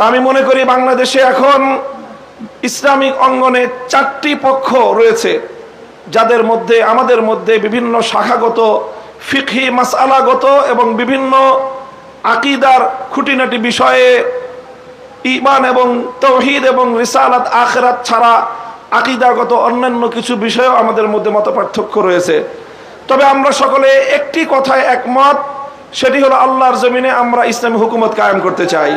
তা আমি মনে করি বাংলাদেশে এখন ইসলামিক অঙ্গনে চারটি পক্ষ রয়েছে, যাদের মধ্যে, আমাদের মধ্যে বিভিন্ন শাখাগত, ফিকহি মাসালাগত এবং বিভিন্ন আকিদার খুঁটিনাটি বিষয়ে ইমান এবং তৌহিদ এবং রিসালাত আখরাত ছাড়া আকিদাগত অন্যান্য কিছু বিষয়েও আমাদের মধ্যে মত পার্থক্য রয়েছে। তবে আমরা সকলে একটি কথায় একমত, সেটি হলো আল্লাহর জমিনে আমরা ইসলামী হুকুমত কায়েম করতে চাই।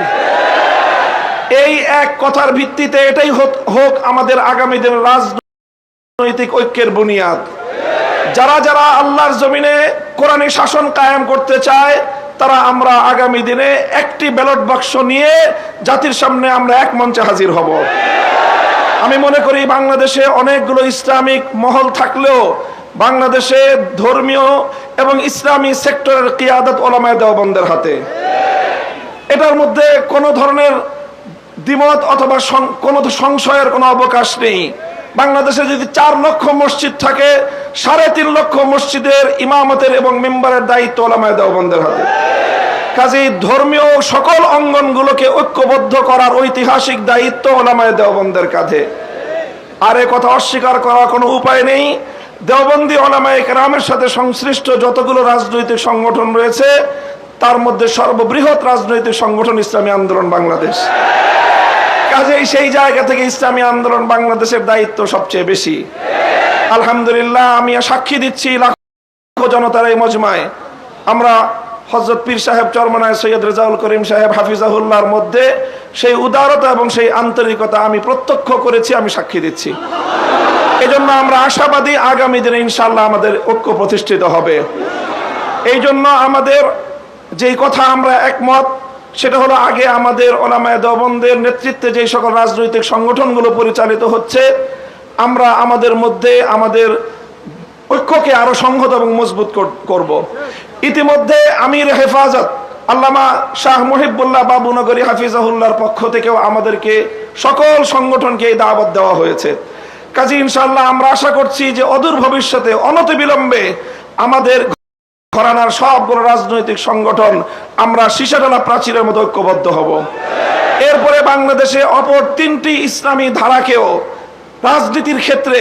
এই এক কথার ভিত্তিতে এটাই হোক- আমাদের আগামী দিনের রাজনৈতিক ঐক্যের বুনিয়াদ। যারা যারা আল্লাহর জমিনে কোরআনী শাসন কায়েম করতে চায়, তারা আমরা আগামী দিনে একটি ব্যালট বাক্স নিয়ে জাতির সামনে আমরা এক মঞ্চে হাজির হব। আমি মনে করি বাংলাদেশে অনেকগুলো ইসলামিক মহল থাকলেও বাংলাদেশে ধর্মীয় এবং ইসলামী সেক্টরের কিয়াদত ওলামায় দেওবন্দের হাতে। এটার মধ্যে কোনো ধরনের দ্বিমত অথবা কোনো সংশয়ের কোনো অবকাশ নেই। বাংলাদেশে যদি চার লক্ষ মসজিদ থাকে, সাড়ে তিন লক্ষ মসজিদের ইমামতের এবং মেম্বারের দায়িত্ব ওলামায় দেওবন্দের হাতে। কাজেই ধর্মীয় সকল অঙ্গনগুলোকে ঐক্যবদ্ধ করার ঐতিহাসিক দায়িত্ব ওলামায় দেওবন্দের কাঁধে। আর এ কথা অস্বীকার করার কোনো উপায় নেই। দেওবন্দি ওলামায় কেরামের সাথে সংশ্লিষ্ট যতগুলো রাজনৈতিক সংগঠন রয়েছে, তার মধ্যে সর্ববৃহৎ রাজনৈতিক সংগঠন ইসলামী আন্দোলন বাংলাদেশ। কাজেই সেই জায়গা থেকে ইসলামী আন্দোলন বাংলাদেশের দায়িত্ব সবচেয়ে বেশি। আলহামদুলিল্লাহ আমি সাক্ষী দিচ্ছি লাখো জনতার এই মজমায়। আমরা হজরত পীর সাহেব চরমনায় সৈয়দ রেজাউল করিম সাহেব হাফিজাহুল্লাহর মধ্যে সেই উদারতা এবং সেই আন্তরিকতা আমি প্রত্যক্ষ করেছি, আমি সাক্ষী দিচ্ছি। এই জন্য আমরা আশাবাদী আগামী দিনে ইনশাল্লাহ আমাদের ঐক্য প্রতিষ্ঠিত হবে। এই জন্য আমাদের যেই কথা আমরা একমত সেটা হলো আগে আমাদের ওলামায় দবন্দের নেতৃত্বে যে সকল রাজনৈতিক সংগঠনগুলো পরিচালিত হচ্ছে, আমরা আমাদের মধ্যে আমাদের ঐক্যকে আরও সংহত এবং মজবুত কর- করব। ইতিমধ্যে আমির হেফাজত আল্লামা শাহ মহিবুল্লাহ বাবুনগরী হাফিজাহুল্লাহর পক্ষ থেকেও আমাদেরকে সকল সংগঠনকে এই দাওয়াত দেওয়া হয়েছে। কাজী ইনশাল্লাহ আমরা আশা করছি যে অদূর ভবিষ্যতে অনতিবিলম্বে আমাদের ঘরানার সবগুলো রাজনৈতিক সংগঠন আমরা সীসাটানা প্রাচীরের মতো ঐক্যবদ্ধ হব। এরপরে বাংলাদেশে অপর তিনটি ইসলামী ধারাকেও রাজনীতির ক্ষেত্রে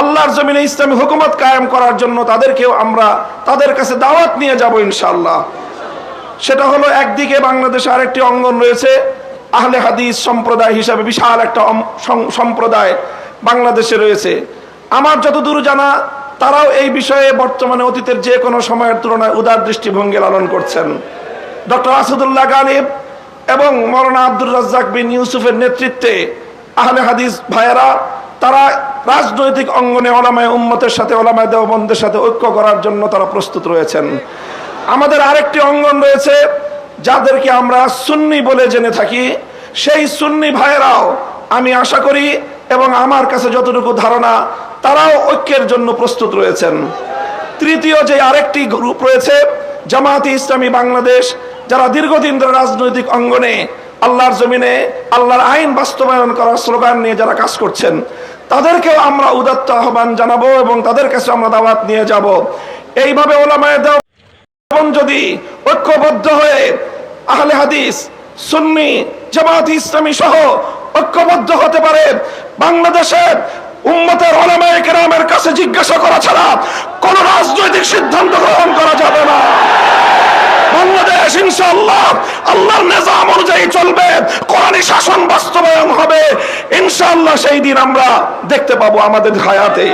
আল্লাহর জমিনে ইসলামী হুকুমত কায়েম করার জন্য তাদেরকেও আমরা তাদের কাছে দাওয়াত নিয়ে যাব ইনশাল্লাহ সেটা হলো একদিকে বাংলাদেশে আরেকটি অঙ্গন রয়েছে, আহলে হাদিস সম্প্রদায় হিসাবে বিশাল একটা সম্প্রদায় বাংলাদেশে রয়েছে। আমার যতদূর জানা তারাও এই বিষয়ে বর্তমানে অতীতের যে কোনো সময়ের তুলনায় উদার দৃষ্টিভঙ্গি লালন করছেন। ডক্টর আসাদুল্লাহ গালিব এবং মৌলানা আব্দুর রাজ্জাক বিন ইউসুফের নেতৃত্বে আহলে হাদিস ভাইয়েরা, তারা রাজনৈতিক অঙ্গনে ওলামায় উম্মতের সাথে, ওলামায় দেওবন্দের সাথে ঐক্য করার জন্য তারা প্রস্তুত রয়েছেন। আমাদের আরেকটি অঙ্গন রয়েছে, যাদেরকে আমরা সুন্নি বলে জেনে থাকি। সেই সুন্নি ভাইয়েরাও আমি আশা করি এবং আমার কাছে যতটুকু ধারণা তারাও ঐক্যের জন্য প্রস্তুত রয়েছেন। তৃতীয় যে আরেকটি গ্রুপ রয়েছে, জামায়াতে ইসলামী বাংলাদেশ, যারা দীর্ঘদিন ধরে রাজনৈতিক অঙ্গনে আল্লাহর জমিনে, আল্লাহর আইন বাস্তবায়ন করার স্লোগান নিয়ে যারা কাজ করছেন, তাদেরকেও আমরা উদাত্ত আহ্বান জানাব এবং তাদের কাছে আমরা দাওয়াত নিয়ে যাব। এইভাবে ওলামায় দেওয়া যদি ঐক্যবদ্ধ হয়ে আহলে হাদিস, সুন্নি জামাত ইসলামী সহ ঐক্যবদ্ধ হতে পারে, বাংলাদেশের উম্মতের ওলামায়ে কেরামের কাছে জিজ্ঞাসা করা ছাড়া কোন রাজনৈতিক সিদ্ধান্ত গ্রহণ করা যাবে না। বাংলাদেশ, ইনশাআল্লাহ, আল্লাহর নিজাম অনুযায়ী চলবে, কোরআনী শাসন বাস্তবায়ন হবে। ইনশাআল্লাহ সেই দিন আমরা দেখতে পাবো আমাদের হায়াতে।